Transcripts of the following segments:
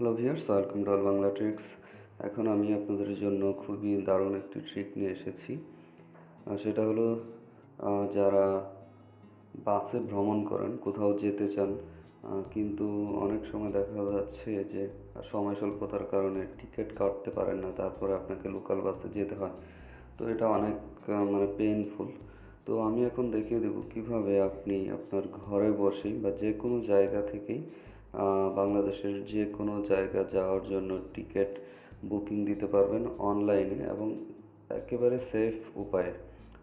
Hello viewers welcome to all Bangla tricks এখন আমি আপনাদের জন্য খুবই দারুণ একটি ট্রিক নিয়ে এসেছি। সেটা হলো যারা বাসে ভ্রমণ করেন, কোথাও যেতে চান কিন্তু অনেক সময় দেখা যাচ্ছে যে সময় স্বল্পতার কারণে টিকিট কাটতে পারেন না, তারপরে আপনাকে লোকাল বাসে যেতে হয়। তো এটা অনেক মানে পেইনফুল তো আমি এখন দেখিয়ে দেবো কীভাবে আপনি আপনার ঘরে বসেই বা যে কোনো জায়গা থেকেই বাংলাদেশের যে কোনো জায়গা যাওয়ার জন্য টিকিট বুকিং দিতে পারবেন অনলাইনে এবং একেবারে সেফ উপায়ে।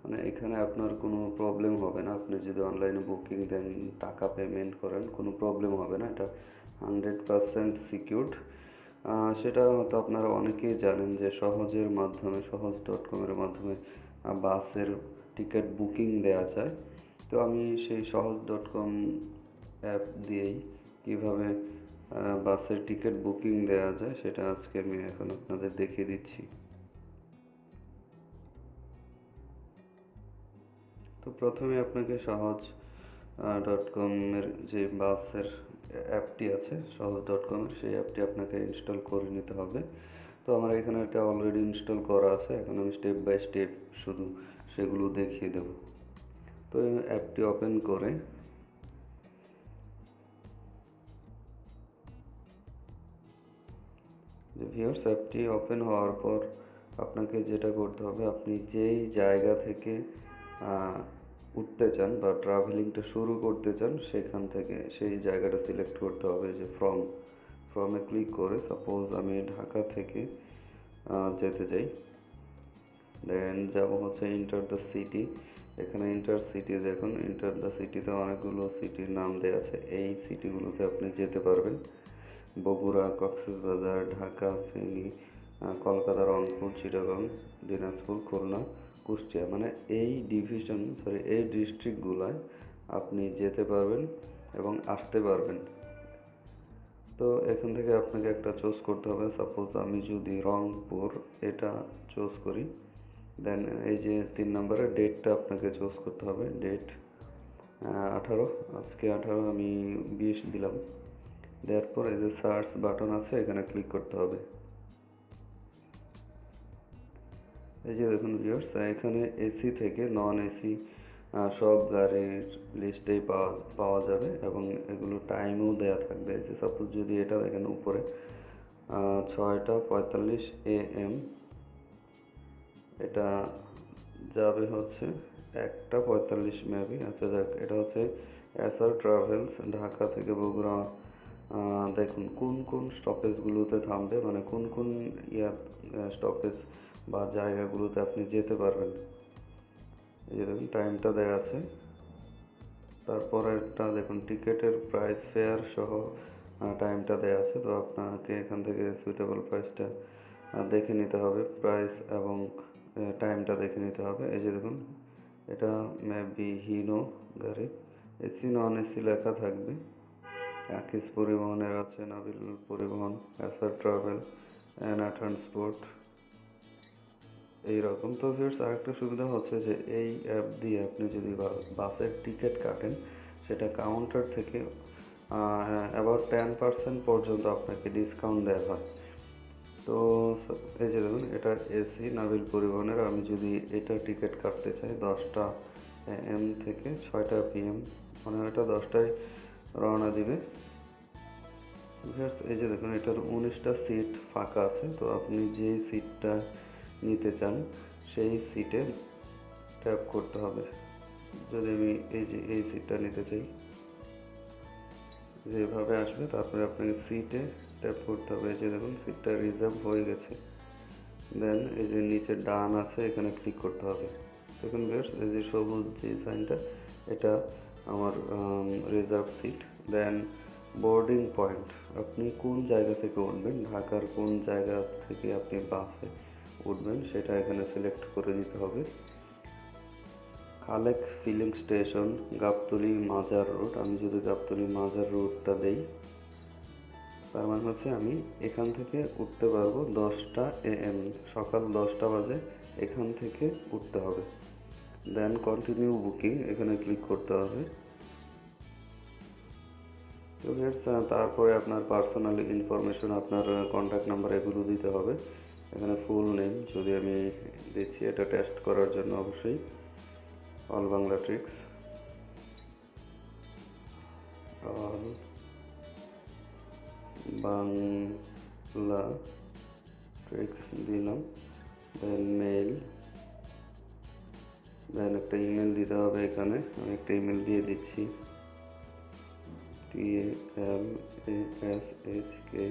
মানে এখানে আপনার কোনো প্রবলেম হবে না। আপনি যদি অনলাইনে বুকিং দেন, টাকা পেমেন্ট করেন, কোনো প্রবলেম হবে না। এটা হান্ড্রেড পারসেন্ট সিকিউরড সেটা হয়তো আপনারা অনেকেই জানেন যে সহজের মাধ্যমে, সহজ ডট কমের মাধ্যমে বাসের টিকিট বুকিং দেওয়া যায়। তো আমি সেই সহজ ডট কম অ্যাপ দিয়েই কীভাবে বাসের টিকিট বুকিং দেওয়া যায় সেটা আজকে আমি এখন আপনাদের দেখিয়ে দিচ্ছি। তো প্রথমে আপনাকে সহজ ডট কমের যে বাসের অ্যাপটি আছে, সহজ. ডট কমের সেই অ্যাপটি আপনাকে ইনস্টল করে নিতে হবে। তো আমার এখানে এটা অলরেডি ইনস্টল করা আছে, এখন আমি স্টেপ বাই স্টেপ শুধু সেগুলো দেখিয়ে দেব। তো অ্যাপটি ওপেন করে যে ভিউয়ার্স অ্যাপটি ওপেন হওয়ার পর আপনাকে যেটা করতে হবে, আপনি যেই জায়গা থেকে উঠতে চান বা ট্রাভেলিংটা শুরু করতে চান, সেখান থেকে সেই জায়গাটা সিলেক্ট করতে হবে যে ফ্রম ফ্রমে ক্লিক করে সাপোজ আমি ঢাকা থেকে যেতে চাই। দেন যাব হচ্ছে ইন্টার দ্য সিটি এখানে ইন্টার সিটি দেখুন ইন্টার দ্য সিটিতে অনেকগুলো সিটির নাম দেওয়া আছে। এই সিটিগুলোতে আপনি যেতে পারবেন। বগুড়া, কক্সবাজার, ঢাকা, ফেনী কলকাতা, রংপুর, চিটাগং, দিনাজপুর, খুলনা, কুষ্টিয়া। মানে এই ডিভিশন সরি এই ডিস্ট্রিক্টগুলোয় আপনি যেতে পারবেন এবং আসতে পারবেন। তো এখান থেকে আপনাকে একটা চুজ করতে হবে। সাপোজ আমি যদি রংপুর এটা চুজ করি দেন এই যে তিন নম্বরের ডেটটা আপনাকে চুজ করতে হবে। ডেট আঠারো। আজকে আঠারো, আমি বিশ দিলাম। দেওয়ার পর এই যে সার্চ বাটন আছে, এখানে ক্লিক করতে হবে। এই যে দেখুন ভিউয়ার্স এখানে এসি থেকে নন এসি সব গাড়ির লিস্টেই পাওয়া পাওয়া যাবে এবং এগুলো টাইমও দেওয়া থাকবে। যে সাপোজ যদি এটা দেখেন উপরে ছয়টা পঁয়তাল্লিশ এ এম এটা যাবে হচ্ছে একটা পঁয়তাল্লিশ মেবি আচ্ছা যাক, এটা হচ্ছে এসআর ট্রাভেলস ঢাকা থেকে বগুড়া দেখুন, কোন কোন স্টপেজগুলোতে থামবে মানে কোন কোন ইয়া স্টপেজ বা জায়গাগুলোতে আপনি যেতে পারবেন। এই দেখুন টাইমটা দেওয়া আছে। তারপরে একটা, দেখুন, টিকিটের প্রাইস ফেয়ার সহ টাইমটা দেওয়া আছে। তো আপনাকে এখান থেকে সুইটেবল প্রাইসটা দেখে নিতে হবে। প্রাইস এবং টাইমটা দেখে নিতে হবে। এই যে দেখুন, এটা মেবি হিনো গাড়ি। এসি নন এসি লেখা থাকবে। আকিস পরিবহনের আছে, নাবিল পরিবহন এসআর ট্রাভেল, অ্যানা ট্রান্সপোর্ট এইরকম তো ভিউয়ার্স আরেকটা সুবিধা হচ্ছে যে এই অ্যাপ দিয়ে আপনি যদি বাসের টিকিট কাটেন, সেটা কাউন্টার থেকে অ্যাবাউট টেন পার্সেন্ট পর্যন্ত আপনাকে ডিসকাউন্ট দেওয়া হয়। তো এই যে দেখুন, এটা এসি, নাবিল পরিবহনের। আমি যদি এটা টিকিট কাটতে চাই দশটা এম থেকে ছয়টা পিএম মানে এটা দশটায় রওনা দিবে। এই যে দেখুন, এটার উনিশটা সিট ফাঁকা আছে, তো আপনি যে সিটটা নিতে চান, সেই সিটে ট্যাপ করতে হবে। যদি আমি এই যে, এই সিটটা নিতে চাই, যেভাবে আসবে তারপরে আপনাকে সিটে ট্যাপ করতে হবে। এই যে দেখুন সিটটা রিজার্ভ হয়ে গেছে। দেন এই যে নিচে ডান আছে, এখানে ক্লিক করতে হবে। দেখুন বেশ এই যে সবুজ যে সাইনটা এটা আমার reserve seat then boarding point আপনি কোন জায়গা থেকে উঠবেন? ঢাকার কোন জায়গা থেকে আপনি বাসে উঠবেন? সেটা এখানে সিলেক্ট করে দিতে হবে। খালেক ফিলিং স্টেশন গাবতলি মাজার রোড আমি যদি গাবতলি মাজার রোডটা দেই, তার মানে হচ্ছে আমি এখান থেকে উঠতে পারব দশটা এএম সকাল দশটা বাজে এখান থেকে উঠতে হবে। দেন কন্টিনিউ বুকিং এখানে ক্লিক করতে হবে। তো তারপরে আপনার পার্সোনাল ইনফরমেশন আপনার কন্ট্যাক্ট নাম্বার এগুলো দিতে হবে। এখানে ফুল নেম যদি আমি দিচ্ছি, এটা টেস্ট করার জন্য অবশ্যই। All Bangla tricks all Bangla tricks দিলাম। দেন মেল দেন একটা ইমেল দিতে হবে এখানে আমি একটা ইমেল দিয়ে দিচ্ছি T L A S H K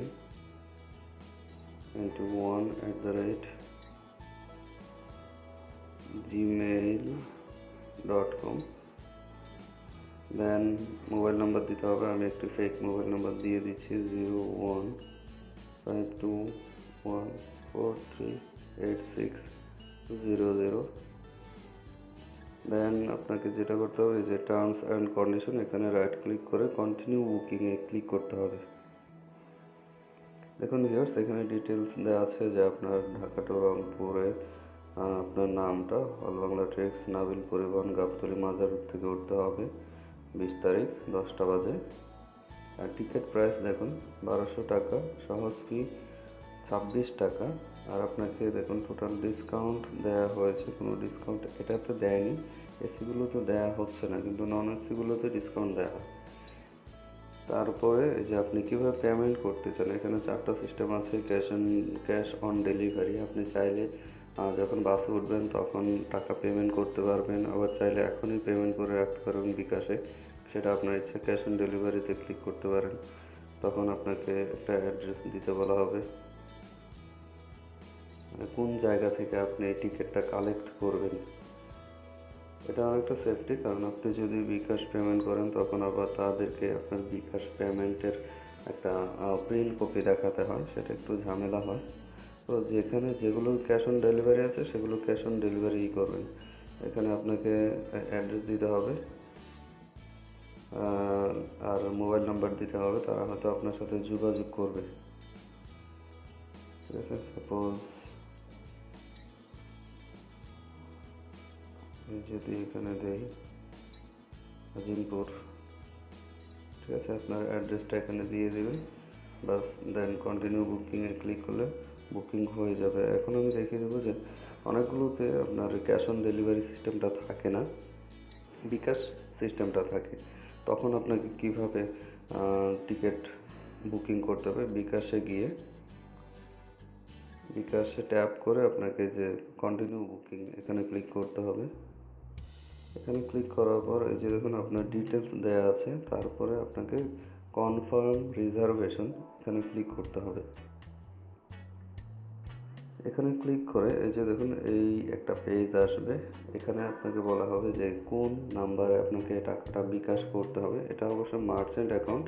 and one at the rate gmail dot com then mobile number দিতে হবে আমি একটি ফেক মোবাইল নাম্বার দিয়ে দিচ্ছি zero one five two one four three eight six zero zero then আপনাকে যেটা করতে হবে যে টার্মস অ্যান্ড কন্ডিশন এখানে রাইট ক্লিক করে কন্টিনিউ বুকিংয়ে ক্লিক করতে হবে। দেখুন ভিউয়ার্স এখানে ডিটেলস দেওয়া আছে যে আপনার ঢাকা টু রংপুরে আপনার নামটা, অল বাংলা ট্রেক্স নাবিল পরিবহন, গাবতলি মাজার থেকে উঠতে হবে। বিশ তারিখ, দশটা বাজে। আর টিকিট প্রাইস দেখুন, বারোশো টাকা। সহজ ফি ছাব্বিশ টাকা। আর আপনাকে দেখুন টোটাল ডিসকাউন্ট দেওয়া হয়েছে। কোনো ডিসকাউন্ট এটাতে দেয়নি। এসিগুলো তো দেওয়া হচ্ছে না, কিন্তু নন এসিগুলোতে ডিসকাউন্ট দেওয়া তারপরে যে আপনি কীভাবে পেমেন্ট করতে চান, এখানে চারটা সিস্টেম আছে cash on cash on delivery আপনি চাইলে যখন বাসে উঠবেন, তখন টাকা পেমেন্ট করতে পারবেন। আবার চাইলে এখনই পেমেন্ট করে রাখতে পারবেন বিকাশে। সেটা আপনার ইচ্ছা ক্যাশ অন ডেলিভারিতে ক্লিক করতে পারেন। তখন আপনাকে একটা অ্যাড্রেস দিতে বলা হবে। মানে কোন জায়গা থেকে আপনি এই টিকিটটা কালেক্ট করবেন? এটা অনেকটা সেফটি কারণ আপনি যদি বিকাশ পেমেন্ট করেন, তখন আবার তাদেরকে আপনার বিকাশ পেমেন্টের একটা প্রিন্ট কপি দেখাতে হয়। সেটা একটু ঝামেলা হয়। তো যেখানে যেগুলো ক্যাশ অন ডেলিভারি আছে, সেগুলো ক্যাশ অন ডেলিভারিই করবেন। এখানে আপনাকে অ্যাড্রেস দিতে হবে। আর মোবাইল নাম্বার দিতে হবে। তারা হয়তো আপনার সাথে যোগাযোগ করবে। ঠিক আছে? সাপোজ যদি এখানে দেই আজিমপুর ঠিক আছে, আপনার অ্যাড্রেসটা এখানে দিয়ে দেবেন, বাস দেন কন্টিনিউ বুকিংয়ে ক্লিক করলে বুকিং হয়ে যাবে। এখন আমি দেখিয়ে দেবো যে অনেকগুলোতে আপনার ক্যাশ অন ডেলিভারি সিস্টেমটা থাকে না, বিকাশ সিস্টেমটা থাকে। তখন আপনাকে কীভাবে টিকিট বুকিং করতে হবে? বিকাশে গিয়ে, বিকাশে ট্যাপ করে আপনাকে যে কন্টিনিউ বুকিং এখানে ক্লিক করতে হবে। এখানে ক্লিক করার পর এই যে দেখুন আপনার ডিটেলস দেওয়া আছে, তারপরে আপনাকে কনফার্ম রিজার্ভেশন এখানে ক্লিক করতে হবে। এখানে ক্লিক করে এই যে দেখুন এই একটা পেজ আসবে, এখানে আপনাকে বলা হবে যে কোন নাম্বারে আপনাকে টাকাটা বিকাশ করতে হবে। এটা অবশ্য মার্চেন্ট অ্যাকাউন্ট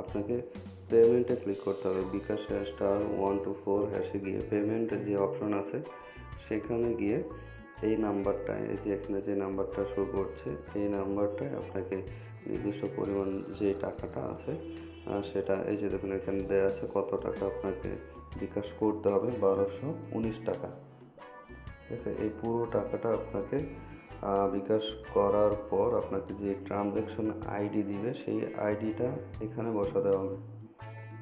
আপনাকে পেমেন্টে ক্লিক করতে হবে। BKash star one two four হ্যাশে গিয়ে পেমেন্টের যে অপশন আছে, সেখানে গিয়ে এই নাম্বারটায় এই যে এখানে যে নাম্বারটা শো করছে, এই নাম্বারটায় আপনাকে নির্দিষ্ট পরিমাণ যে টাকাটা আছে সেটা, এই যে দেখুন, এখানে দেওয়া আছে কত টাকা আপনাকে বিকাশ করতে হবে, বারোশো উনিশ টাকা। ঠিক আছে? এই পুরো টাকাটা আপনাকে বিকাশ করার পর আপনাকে যে ট্রানজ্যাকশন আইডি দিবে, সেই আইডিটা এখানে বসাতে হবে।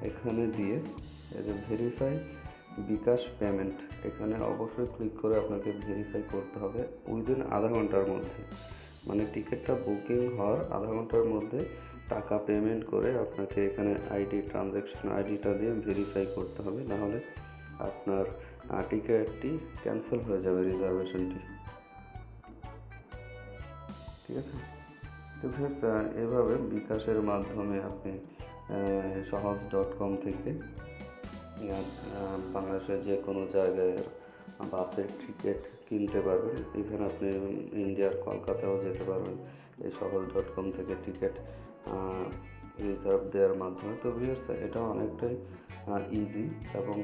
এখানে দিয়ে, এই যে ভেরিফাই বিকাশ পেমেন্ট। এখানে অবশ্যই ক্লিক করে আপনাকে ভেরিফাই করতে হবে উইদিন আধা ঘণ্টার মধ্যে। মানে টিকিটটা বুকিং হওয়ার আধা ঘণ্টার মধ্যে টাকা পেমেন্ট করে আপনাকে এখানে আইডি ট্রানজ্যাকশন আইডিটা দিয়ে ভেরিফাই করতে হবে। নাহলে আপনার টিকিটটি ক্যান্সেল হয়ে যাবে রিজার্ভেশনটি ঠিক আছে? তো ফ্রেন্ডস এভাবে বিকাশের মাধ্যমে আপনি সহজ ডট কম থেকে বাংলাদেশের যে কোনো জায়গায় বাসের টিকিট কিনতে পারবেন। ইভেন আপনি ইন্ডিয়ার কলকাতাও যেতে পারবেন। এই সকল ডট কম থেকে টিকিট রিজার্ভ দেওয়ার মাধ্যমে। তো ভিউয়ার্স এটা অনেকটাই ইজি এবং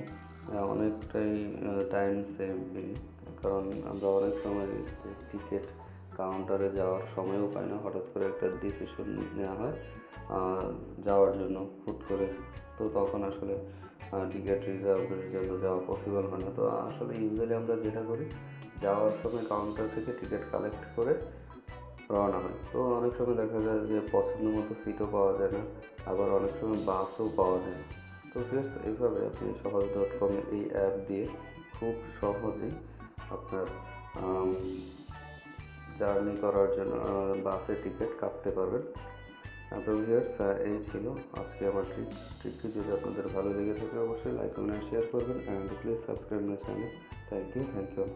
অনেকটাই টাইম সেভিং কারণ আমরা অনেক সময় টিকিট কাউন্টারে যাওয়ার সময়ও পাই না। হঠাৎ করে একটা ডিসিশন নেওয়া হয় যাওয়ার জন্য হুট করে। তো তখন আসলে টিকিট রিজার্ভের জন্য যাওয়া পসিবল হয় না। তো আসলে ইউজুয়ালি আমরা যেটা করি, যাওয়ার সময় কাউন্টার থেকে টিকিট কালেক্ট করে রওনা হয়। তো অনেক সময় দেখা যায় যে পছন্দ মতো সিটও পাওয়া যায় না, আবার অনেক সময় বাসও পাওয়া যায় তো ফ্রেন্ডস এইভাবে আপনি সহজ ডট কম এই অ্যাপ দিয়ে খুব সহজেই আপনার জার্নি করার জন্য বাসের টিকিট কাটতে পারবেন। তো ভিউয়ার্স এই ছিল আজকে আমার ট্রিপ ট্রিপটি যদি আপনাদের ভালো লেগে থাকে, অবশ্যই লাইক কমেন্ট শেয়ার করবেন and please subscribe my channel thank you thank you